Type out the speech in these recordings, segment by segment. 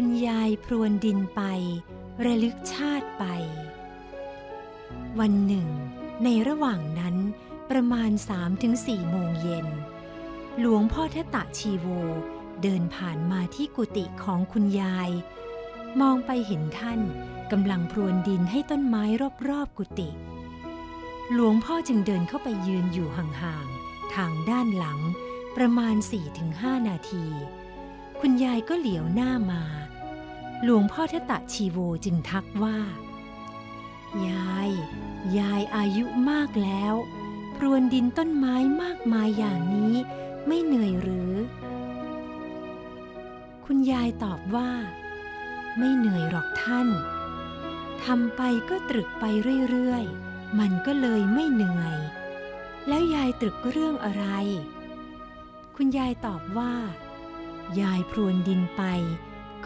คุณยายพรวนดินไป ระลึกชาติไป วันหนึ่ง ในระหว่างนั้นประมาณ3-4ถึง4โมงเย็น หลวงพ่อทตะชีโวเดินผ่านมาที่กุฏิของคุณยาย มองไปเห็นท่านกำลังพรวนดินให้ต้นไม้รอบๆกุฏิหลวงพ่อจึงเดินเข้าไปยืนอยู่ห่างๆ ทางด้านหลังประมาณ 4-5 นาที คุณยายก็เหลียวหน้ามา หลวงพ่อเทตะชีโวจึงทักว่า ยาย ยายอายุมากแล้ว พรวนดินต้นไม้มากมายอย่างนี้ไม่เหนื่อยหรือ คุณยายตอบว่า ไม่เหนื่อยหรอกท่านทำไปก็ตรึกไปเรื่อยๆ มันก็เลยไม่เหนื่อย แล้วยายตรึกเรื่องอะไร คุณยายตอบว่า ยายพรวนดินไป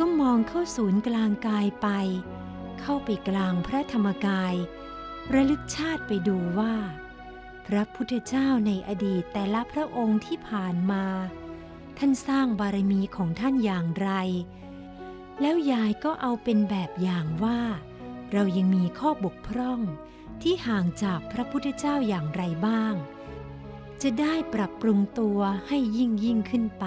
ก็มองเข้าศูนย์กลางกายไป เข้าไปกลางพระธรรมกาย ระลึกชาติไปดูว่า พระพุทธเจ้าในอดีตแต่ละพระองค์ที่ผ่านมา ท่านสร้างบารมีของท่านอย่างไร แล้วยายก็เอาเป็นแบบอย่างว่า เรายังมีข้อบกพร่องที่ห่างจากพระพุทธเจ้าอย่างไรบ้าง จะได้ปรับปรุงตัวให้ยิ่งยิ่งขึ้นไป